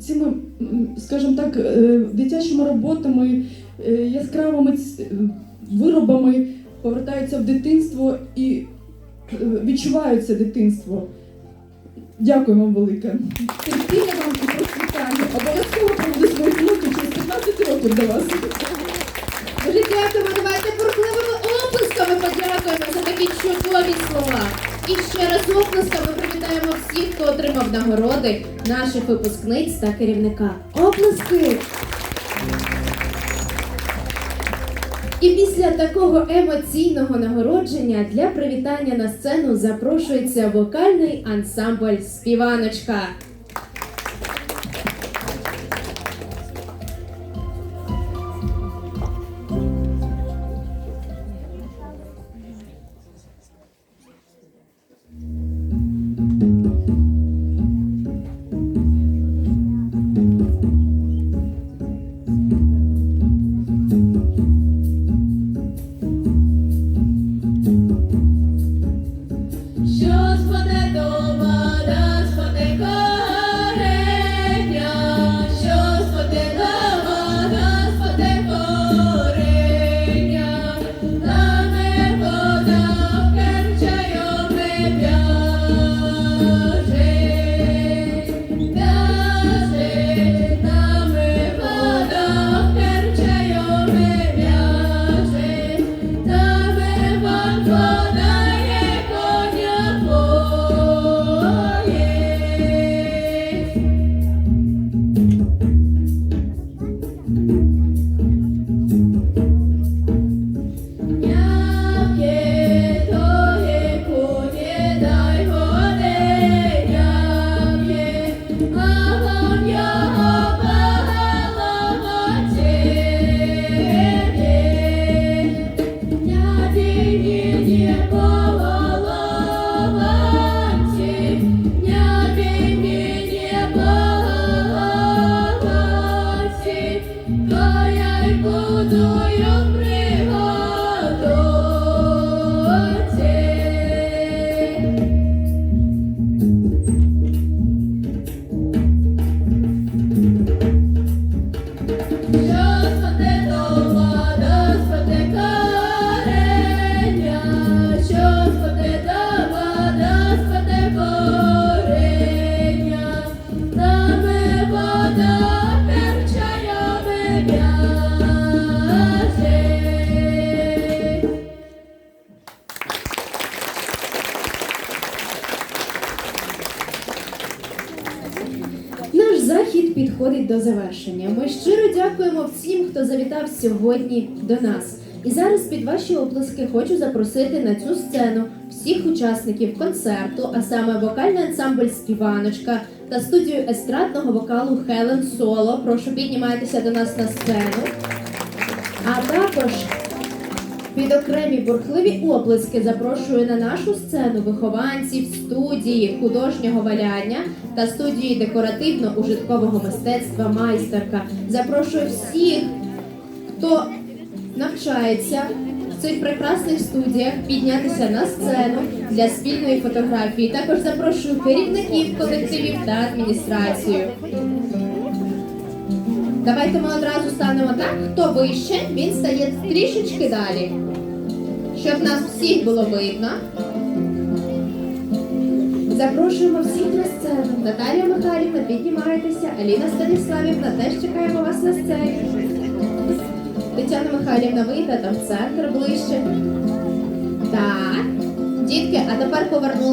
цими, скажімо так, е, дитячими роботами, е, яскравими е, виробами повертаються в дитинство і відчувають це дитинство. Дякую вам велике. Терпіння вам і процвітання. Обов'язково проведу свої внуки через 15 років до вас. Дуже дякуємо, давайте бурхливими оплесками подякуємо за такі чудові слова. І ще раз оплесками привітаємо всіх, хто отримав нагороди, наших випускниць та керівника. Оплески! І після такого емоційного нагородження для привітання на сцену запрошується вокальний ансамбль Співаночка. Lord. Підходить до завершення. Ми щиро дякуємо всім, хто завітав сьогодні до нас. І зараз під ваші оплески хочу запросити на цю сцену всіх учасників концерту, а саме вокальний ансамбль Співаночка та студію естрадного вокалу Хелен Соло. Прошу піднімайтеся до нас на сцену. А також під окремі бурхливі оплески запрошую на нашу сцену вихованців студії художнього валяння та студії декоративно-ужиткового мистецтва майстерка. Запрошую всіх, хто навчається в цих прекрасних студіях, піднятися на сцену для спільної фотографії. Також запрошую керівників колективів та адміністрацію. Давайте ми одразу станемо так. Хто вище, він стає трішечки далі. Щоб нас всіх було видно. Запрошуємо всіх на сцену. Наталія Михайлівна, піднімайтеся. Аліна Станіславівна, теж чекаємо вас на сцені. Тетяна Михайлівна, вийде там в центр ближче. Так. Дітки, а тепер повернули